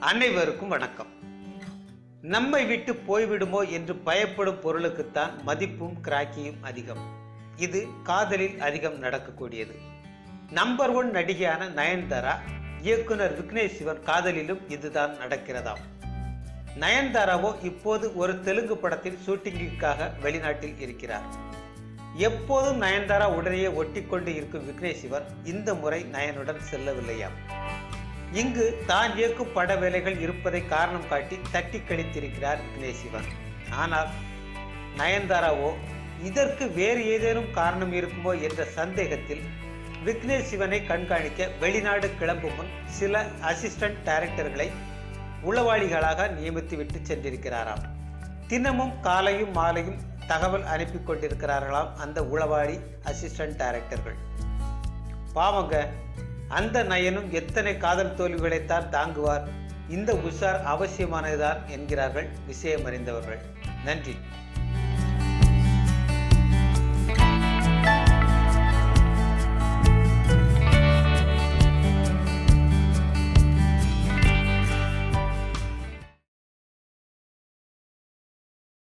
அனைவருக்கும் வணக்கம். நம்மை விட்டு போய்விடுமோ என்று பயப்படும் பொருளுக்குத்தான் மதிப்பும் கிராக்கியும் அதிகம். இது காதலில் அதிகம் நடக்கக்கூடியது. நம்பர் ஒன் நடிகையான நயன்தாரா இயக்குனர் விக்னேஷ் சிவன் காதலிலும் இதுதான் நடக்கிறதாம். நயன்தாராவோ இப்போது ஒரு தெலுங்கு படத்தில் ஷூட்டிங்கிற்காக வெளிநாட்டில் இருக்கிறார். எப்போதும் நயன்தாரா உடனேயே ஒட்டிக்கொண்டு இருக்கும் விக்னேஷ் சிவன் இந்த முறை நயனுடன் செல்லவில்லையாம். இங்கு தான் இயக்கும் பட வேலைகள் இருப்பதை காரணம் காட்டி தட்டி கழித்திருக்கிறார் விக்னேஷ் சிவன் ஆனால் நயன்தாராவோ இதற்கு வேறு ஏதேனும் காரணம் இருக்குமோ என்ற சந்தேகத்தில் விக்னேஷ் சிவனை கண்காணிக்க வெளிநாடு கிளம்பும் முன் சில அசிஸ்டன்ட் டைரக்டர்களை உளவாளிகளாக நியமித்து விட்டு சென்றிருக்கிறாராம். தினமும் காலையும் மாலையும் தகவல் அனுப்பி கொண்டிருக்கிறார்களாம் அந்த உளவாளி அசிஸ்டன்ட் டைரக்டர்கள். பாவங்க அந்த நயனும் எத்தனை காதல் தோல்விகளைத்தான் தாங்குவார்? இந்த உஷார் அவசியமானதுதான் என்கிறார்கள் விஷயம் அறிந்தவர்கள் நன்றி.